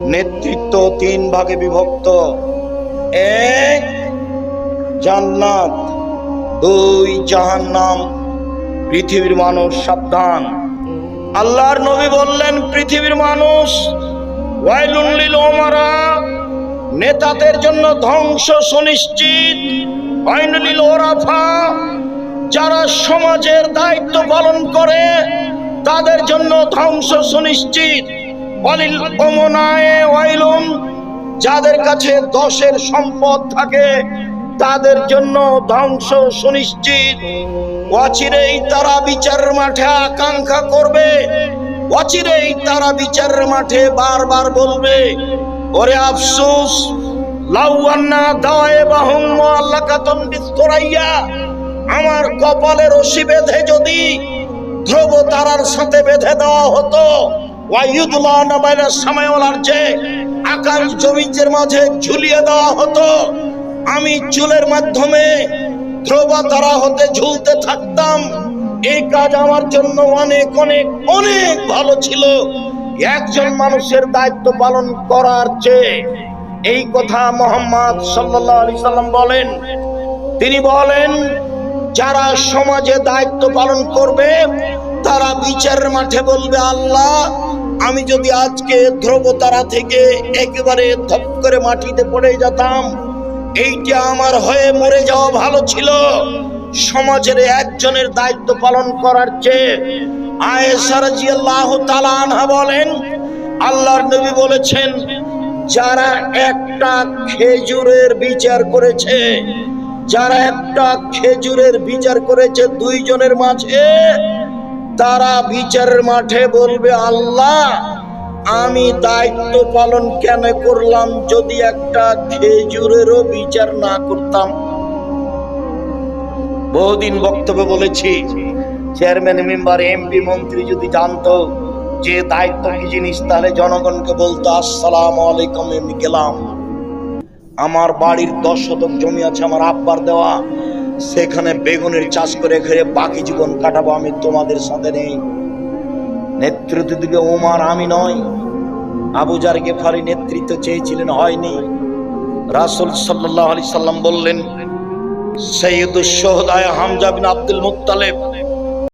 নেতৃত্ব তিন ভাগে বিভক্ত। এক, জান্নাত, দুই, জাহান্নাম, পৃথিবীর মানুষ, সাবধান। আল্লাহর নবী বললেন, পৃথিবীর মানুষ ওমারা নেতাদের জন্য ধ্বংস সুনিশ্চিত। যারা সমাজের দায়িত্ব পালন করে, তাদের জন্য ধ্বংস সুনিশ্চিত। অলিল ওমনায়ে ওয়াইলুন যাদের কাছে দশের সম্পদ থাকে, তাদের জন্য ধ্বংস সুনিশ্চিত। অচিরেই তারা বিচারের মাঠে আকাঙ্ক্ষা করবে। অচিরেই তারা বিচারের মাঠে বারবার বলবে, ওরে আফসোস লাউয়ান্না দায়ে বাহুম আল্লাহ কাতন বিস্তরাইয়া, আমার কপালে রশি বেঁধে যদি ধ্রুব তারার সাথে বেঁধে দেওয়া হতো আকাশ মাঝে ঝুলিয়ে দেওয়া হতো। আমি চুলের মাধ্যমে হতে ঝুলতে থাকতাম। এই কাজ আমার জন্য অনেক অনেক অনেক ভালো ছিল। একজন মানুষের দায়িত্ব পালন করার চেয়ে এই কথা মোহাম্মদ সাল্লাল্লাহু সাল্লাম বলেন। তিনি বলেন, যারা সমাজে দায়িত্ব পালন করবে, তারা বিচারের মাঠে বলবে, আল্লাহ আমি যদি আজকে ধ্রুবতারা থেকে একেবারে ধপ করে মাটিতে পড়ে যেতাম, এইটা আমার হয়ে মরে যাওয়া ভালো ছিল। সমাজের একজনের দায়িত্ব পালন করার চেয়ে আনহা বলেন, আল্লাহর নবী বলেছেন, যারা একটা খেজুরের বিচার করেছে, যারা একটা খেজুরের বিচার করেছে দুইজনের মাঝে তারা বিচারের মাঠে বলবে, আল্লাহ, আমি দায়িত্ব পালন কেন করলাম যদি একটা খেজুরেরও বিচার না করতাম? বহুদিন বক্তব্য বলেছি, চেয়ারম্যান, মেম্বার, এমপি, মন্ত্রী যদি জানতো যে দায়িত্ব কি জিনিস, তাহলে জনগণকে বলতো, আসসালাম আলাইকুম, আমি গেলাম। আমার বাড়ির দশ শতক জমি আছে, আমার আব্বার দেওয়া সেখানে বেগুনের চাষ করে খেয়ে বাকি জীবন কাটাবো আমি, তোমাদের সাথে নেই। নেতৃত্ব দিকে ওমার আমি নয় আবু জার গেফারি নেতৃত্ব চেয়েছিলেন, হয়নি। রাসুল সাল্লাহ আলি সাল্লাম বললেন সৈয়দ সোহদায় হামজা বিন আব্দুল মুত্তালিব